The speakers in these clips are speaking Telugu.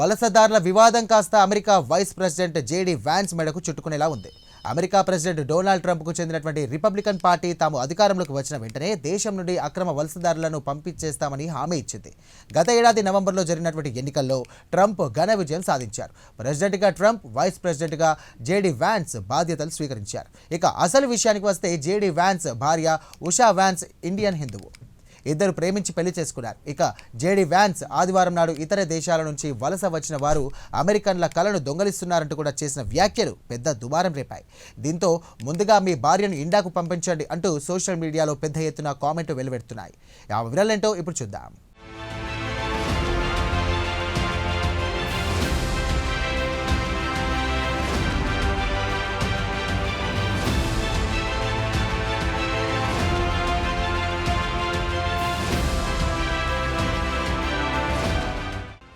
వలసదారుల వివాదం కాస్త America vice president JD Vance మెడకు చుట్టుకునేలా ఉంది. అమెరికా ప్రెసిడెంట్ డొనాల్డ్ ట్రంప్కు చెందినటువంటి రిపబ్లికన్ పార్టీ తాము అధికారంలోకి వచ్చిన వెంటనే దేశం నుండి అక్రమ వలసదారులను పంపించేస్తామని హామీ ఇచ్చింది. గత ఏడాది నవంబర్లో జరిగినటువంటి ఎన్నికల్లో ట్రంప్ ఘన విజయం సాధించారు. ప్రెసిడెంట్గా ట్రంప్ వైస్ ప్రెసిడెంట్గా జేడీ వ్యాన్స్ బాధ్యతలు స్వీకరించారు. ఇక అసలు విషయానికి వస్తే జేడీ వ్యాన్స్ భార్య ఉషా వ్యాన్స్ ఇండియన్ హిందువు. ఇద్దరు ప్రేమించి పెళ్ళి చేసుకున్నారు. ఇక జేడీ వ్యాన్స్ ఆదివారం నాడు ఇతర దేశాల నుంచి వలస వచ్చిన వారు అమెరికన్ల కలను దొంగలిస్తున్నారంటూ కూడా చేసిన వ్యాఖ్యలు పెద్ద దుమారం రేపాయి. దీంతో ముందుగా మీ భార్యను ఇండాకు పంపించండి అంటూ సోషల్ మీడియాలో పెద్ద ఎత్తున కామెంట్ వెలువెడుతున్నాయి. ఆ వివరాలేంటో ఇప్పుడు చూద్దాం.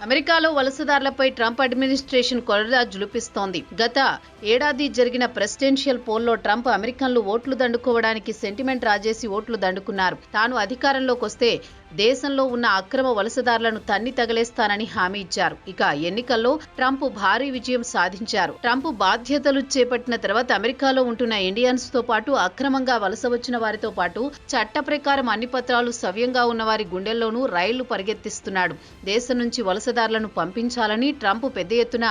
అమెరికాలో వలసదారులపై ట్రంప్ అడ్మినిస్ట్రేషన్ కొరడా జులిపిస్తోంది. గత ఏడాది జరిగిన ప్రెసిడెన్షియల్ పోల్లో ట్రంప్ అమెరికన్లు ఓట్లు దండుకోవడానికి సెంటిమెంట్ రాజేసి ఓట్లు దండుకున్నారు. తాను అధికారంలోకి వస్తే దేశంలో ఉన్న అక్రమ వలసదారులను తన్ని తగలేస్తానని హామీ ఇచ్చారు. ఇక ఎన్నికల్లో ట్రంప్ భారీ విజయం సాధించారు. ట్రంప్ బాధ్యతలు చేపట్టిన తర్వాత అమెరికాలో ఉంటున్న ఇండియన్స్తో పాటు అక్రమంగా వలస వచ్చిన వారితో పాటు చట్ట ప్రకారం అన్ని పత్రాలు సవ్యంగా ఉన్న వారి గుండెల్లోనూ రైళ్ళు పరిగెత్తిస్తున్నాడు. దేశం నుంచి వలసదారులను పంపించాలని ట్రంప్ పెద్ద ఎత్తున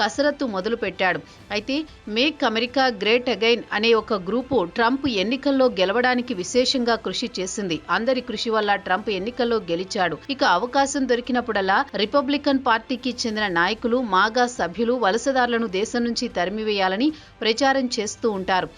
కసరత్తు మొదలుపెట్టాడు. అయితే మేక్ అమెరికా గ్రేట్ అగైన్ అనే ఒక గ్రూపు ట్రంప్ ఎన్నికల్లో గెలవడానికి విశేషంగా కృషి చేసింది. అందరి కృషి వల్ల ట్రంప్ ఎన్నికల్లో గెలిచాడు. ఇక అవకాశం దొరికినప్పుడల్లా రిపబ్లికన్ పార్టీకి చెందిన నాయకులు మాగా సభ్యులు వలసదారులను దేశం నుంచి తరిమివేయాలని ప్రచారం చేస్తూ ఉంటారు.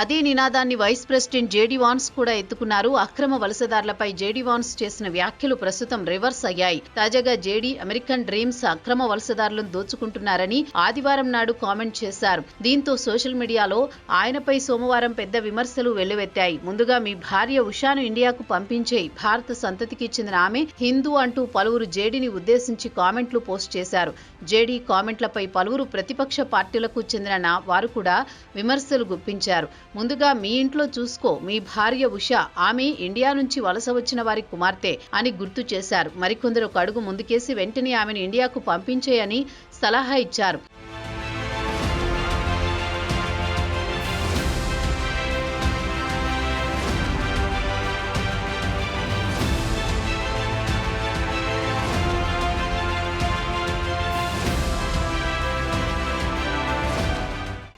అదే నినాదాన్ని వైస్ ప్రెసిడెంట్ జేడీ వాన్స్ కూడా ఎత్తుకున్నారు. అక్రమ వలసదారులపై జేడీ వాన్స్ చేసిన వ్యాఖ్యలు ప్రస్తుతం రివర్స్ అయ్యాయి. తాజాగా జేడీ అమెరికన్ డ్రీమ్స్ అక్రమ వలసదారులను దోచుకుంటున్నారని ఆదివారం నాడు కామెంట్ చేశారు. దీంతో సోషల్ మీడియాలో ఆయనపై సోమవారం పెద్ద విమర్శలు వెల్లువెత్తాయి. ముందుగా మీ భార్య ఉషాను ఇండియాకు పంపించే భారత సంతతికి చెందిన ఆమె హిందూ అంటూ పలువురు జేడీని ఉద్దేశించి కామెంట్లు పోస్ట్ చేశారు. జేడీ కామెంట్లపై పలువురు ప్రతిపక్ష పార్టీలకు చెందిన వారు కూడా విమర్శలు గుప్పించారు. ముందుగా మీ ఇంట్లో చూసుకో. మీ భార్య ఉష ఆమె ఇండియా నుంచి వలస వచ్చిన వారి కుమార్తె అని గుర్తు చేశారు. మరికొందరు ఒక అడుగు ముందుకేసి వెంటనే ఆమెను ఇండియాకు పంపించేయని సలహా ఇచ్చారు.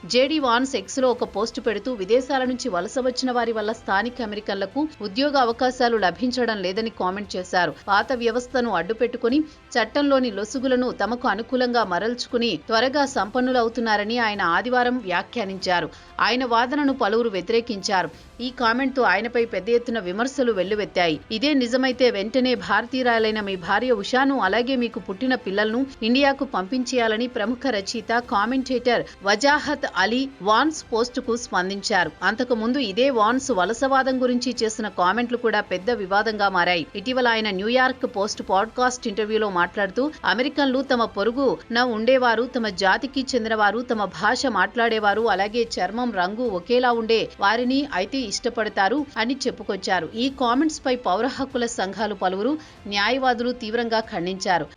జేడీ వాన్స్ ఎక్స్లో ఒక పోస్టు పెడుతూ విదేశాల నుంచి వలస వచ్చిన వారి వల్ల స్థానిక అమెరికన్లకు ఉద్యోగ అవకాశాలు లభించడం లేదని కామెంట్ చేశారు. పాత వ్యవస్థను అడ్డుపెట్టుకుని చట్టంలోని లొసుగులను తమకు అనుకూలంగా మరల్చుకుని త్వరగా సంపన్నులవుతున్నారని ఆయన ఆదివారం వ్యాఖ్యానించారు. ఆయన వాదనను పలువురు వ్యతిరేకించారు. ఈ కామెంట్తో ఆయనపై పెద్ద ఎత్తున విమర్శలు వెల్లువెత్తాయి. ఇదే నిజమైతే వెంటనే భారతీయురాలైన మీ భార్య ఉషాను అలాగే మీకు పుట్టిన పిల్లలను ఇండియాకు పంపించేయాలని ప్రముఖ రచయిత కామెంటేటర్ వజాహత్ అలీ వాన్స్ పోస్టుకు స్పందించారు. అంతకు ముందు ఇదే వాన్స్ వలసవాదం గురించి చేసిన కామెంట్లు కూడా పెద్ద వివాదంగా మారాయి. ఇటీవల ఆయన న్యూయార్క్ పోస్ట్ పాడ్కాస్ట్ ఇంటర్వ్యూలో మాట్లాడుతూ అమెరికన్లు తమ పొరుగున ఉండేవారు తమ జాతికి చెందినవారు తమ భాష మాట్లాడేవారు అలాగే చర్మం రంగు ఒకేలా ఉండే వారిని అయితే ఇష్టపడతారు అని చెప్పుకొచ్చారు. ఈ కామెంట్స్ పై పౌర హక్కుల సంఘాలు పలువురు న్యాయవాదులు తీవ్రంగా ఖండించారు.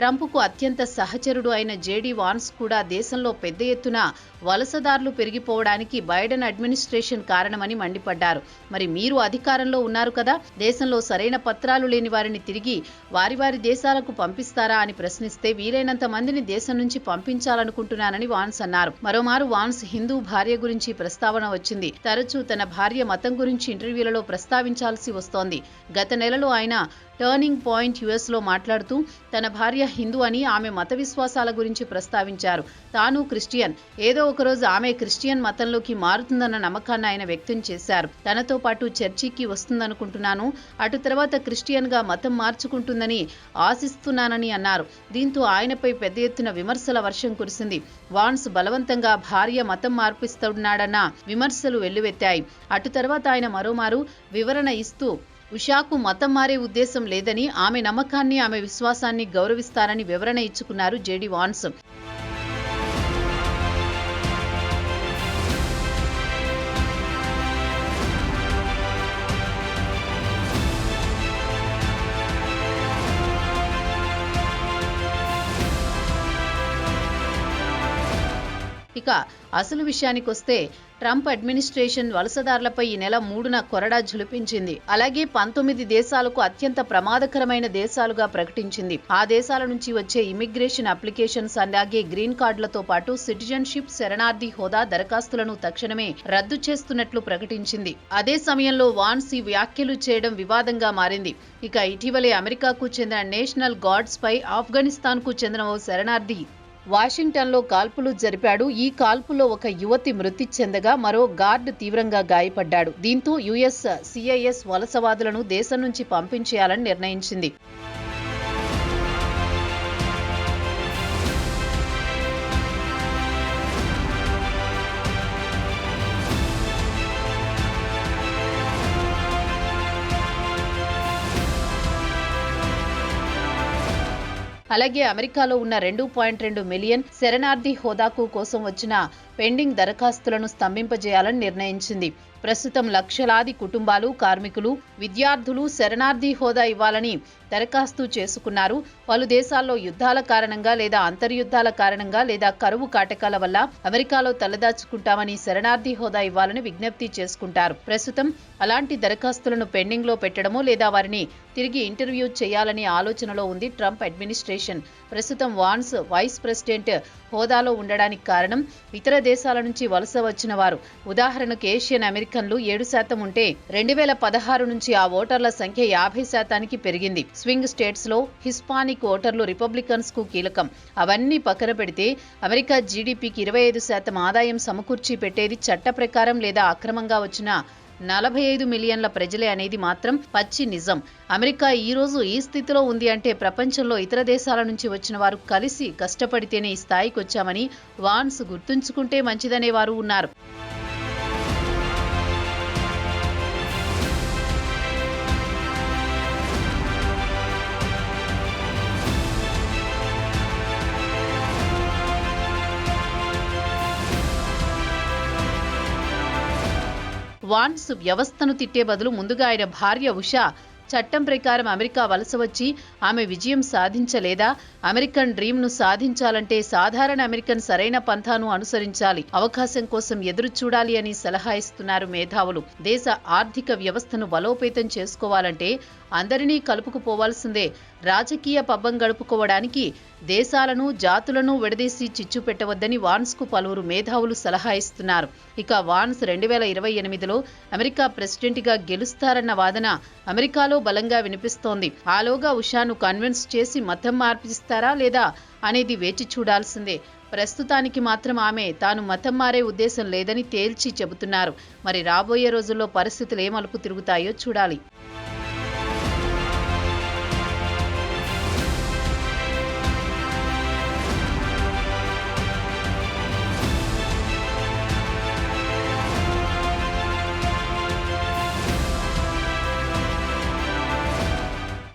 ట్రంప్కు అత్యంత సహచరుడు అయిన జేడీ వాన్స్ కూడా దేశంలో పెద్ద ఎత్తున వలసదారులు పెరిగిపోవడానికి బైడెన్ అడ్మినిస్ట్రేషన్ కారణమని మండిపడ్డారు. మరి మీరు అధికారంలో ఉన్నారు కదా? దేశంలో సరైన పత్రాలు లేని వారిని తిరిగి వారి వారి దేశాలకు పంపిస్తారా అని ప్రశ్నిస్తే వీలైనంత మందిని దేశం నుంచి పంపించాలనుకుంటున్నానని వాన్స్ అన్నారు. మరోమారు వాన్స్ హిందూ భార్య గురించి ప్రస్తావన వచ్చింది. తరచూ తన భార్య మతం గురించి ఇంటర్వ్యూలలో ప్రస్తావించాల్సి వస్తోంది. గత నెలలో ఆయన టర్నింగ్ పాయింట్ యుఎస్లో మాట్లాడుతూ తన భార్య హిందూ అని ఆమె మత విశ్వాసాల గురించి ప్రస్తావించారు. తాను క్రిస్టియన్. ఏదో ఒకరోజు ఆమె క్రిస్టియన్ మతంలోకి మారుతుందన్న నమ్మకాన్ని ఆయన వ్యక్తం చేశారు. తనతో పాటు చర్చికి వస్తుందనుకుంటున్నాను. అటు తర్వాత క్రిస్టియన్గా మతం మార్చుకుంటుందని ఆశిస్తున్నానని అన్నారు. దీంతో ఆయనపై పెద్ద ఎత్తున విమర్శల వర్షం కురిసింది. వాన్స్ బలవంతంగా భార్య మతం మార్పిస్తున్నాడన్న విమర్శలు వెల్లువెత్తాయి. అటు తర్వాత ఆయన మరోమారు వివరణ ఇస్తూ ఉషాకు మతం మారే ఉద్దేశం లేదని ఆమె నమ్మకాన్ని ఆమె విశ్వాసాన్ని గౌరవిస్తారని వివరణ ఇచ్చుకున్నారు జేడి వాన్స్ ఇక అసలు విషయానికొస్తే ట్రంప్ అడ్మినిస్ట్రేషన్ వలసదారులపై ఈ నెల మూడున కొరడా ఝులిపించింది. అలాగే పంతొమ్మిది దేశాలకు అత్యంత ప్రమాదకరమైన దేశాలుగా ప్రకటించింది. ఆ దేశాల నుంచి వచ్చే ఇమిగ్రేషన్ అప్లికేషన్స్ అలాగే గ్రీన్ కార్డులతో పాటు సిటిజన్షిప్ శరణార్థి హోదా దరఖాస్తులను తక్షణమే రద్దు చేస్తున్నట్లు ప్రకటించింది. అదే సమయంలో వాన్స్ ఈ వ్యాఖ్యలు చేయడం వివాదంగా మారింది. ఇక ఇటీవలే అమెరికాకు చెందిన నేషనల్ గార్డ్స్ పై ఆఫ్ఘనిస్తాన్కు చెందిన ఓ శరణార్థి వాషింగ్టన్లో కాల్పులు జరిపాడు. ఈ కాల్పులో ఒక యువతి మృతి చెందగా మరో గార్డ్ తీవ్రంగా గాయపడ్డాడు. దీంతో యుఎస్ సిఐఎస్ వలసవాదులను దేశం నుంచి పంపించేయాలని నిర్ణయించింది. అలాగే అమెరికాలో ఉన్న రెండు పాయింట్ రెండు మిలియన్ శరణార్థి హోదాకు కోసం వచ్చిన పెండింగ్ దరఖాస్తులను స్తంభింపజేయాలని నిర్ణయించింది. ప్రస్తుతం లక్షలాది కుటుంబాలు కార్మికులు విద్యార్థులు శరణార్థి హోదా ఇవ్వాలని దరఖాస్తు చేసుకున్నారు. పలు దేశాల్లో యుద్ధాల కారణంగా లేదా అంతర్యుద్ధాల కారణంగా లేదా కరువు కాటకాల వల్ల అమెరికాలో తలదాచుకుంటామని శరణార్థి హోదా ఇవ్వాలని విజ్ఞప్తి చేసుకుంటారు. ప్రస్తుతం అలాంటి దరఖాస్తులను పెండింగ్లో పెట్టడము పెట్టడమో లేదా వారిని తిరిగి ఇంటర్వ్యూ చేయాలనే ఆలోచనలో ఉంది ట్రంప్ అడ్మినిస్ట్రేషన్. ప్రస్తుతం వాన్స్ వైస్ ప్రెసిడెంట్ హోదాలో ఉండడానికి కారణం ఇతర దేశాల నుంచి వలస వచ్చిన వారు. ఉదాహరణకు ఏషియన్ అమెరికన్లు ఏడు శాతం ఉంటే రెండు వేల పదహారు నుంచి ఆ ఓటర్ల సంఖ్య యాభై శాతానికి పెరిగింది. స్వింగ్ స్టేట్స్లో హిస్పానిక్ ఓటర్లు రిపబ్లికన్స్కు కీలకం. అవన్నీ పక్కన పెడితే అమెరికా జీడీపీకి ఇరవై ఐదు శాతం ఆదాయం సమకూర్చి పెట్టేది చట్ట ప్రకారం లేదా అక్రమంగా వచ్చిన నలభై ఐదు మిలియన్ల ప్రజలే అనేది మాత్రం పచ్చి నిజం. అమెరికా ఈ రోజు ఈ స్థితిలో ఉంది అంటే ప్రపంచంలో ఇతర దేశాల నుంచి వచ్చిన వారు కలిసి కష్టపడితేనే ఈ స్థాయికి వచ్చామని వాన్స్ గుర్తుంచుకుంటే మంచిదనే వారు ఉన్నారు. వాన్స్ వ్యవస్థను తిట్టే బదులు ముందుగా ఆయన భార్య ఉషా చట్టం ప్రకారం అమెరికా వలస వచ్చి ఆమె విజయం సాధించలేదా? అమెరికన్ డ్రీమ్ను సాధించాలంటే సాధారణ అమెరికన్ సరైన పంథాను అనుసరించాలి. అవకాశం కోసం ఎదురు చూడాలి అని సలహా ఇస్తున్నారు మేధావులు. దేశ ఆర్థిక వ్యవస్థను బలోపేతం చేసుకోవాలంటే అందరినీ కలుపుకుపోవాల్సిందే. రాజకీయ పబ్బం గడుపుకోవడానికి దేశాలను జాతులను విడదీసి చిచ్చు పెట్టవద్దని వాన్స్కు పలువురు మేధావులు సలహా ఇస్తున్నారు. ఇక వాన్స్ రెండు వేల ఇరవై ఎనిమిదిలో అమెరికా ప్రెసిడెంట్గా గెలుస్తారన్న వాదన అమెరికాలో బలంగా వినిపిస్తోంది. ఆలోగా ఉషాను కన్విన్స్ చేసి మతం మార్పిస్తారా లేదా అనేది వేచి చూడాల్సిందే. ప్రస్తుతానికి మాత్రం ఆమె తాను మతం మారే ఉద్దేశం లేదని తేల్చి చెబుతున్నారు. మరి రాబోయే రోజుల్లో పరిస్థితులు ఏమలుపు తిరుగుతాయో చూడాలి.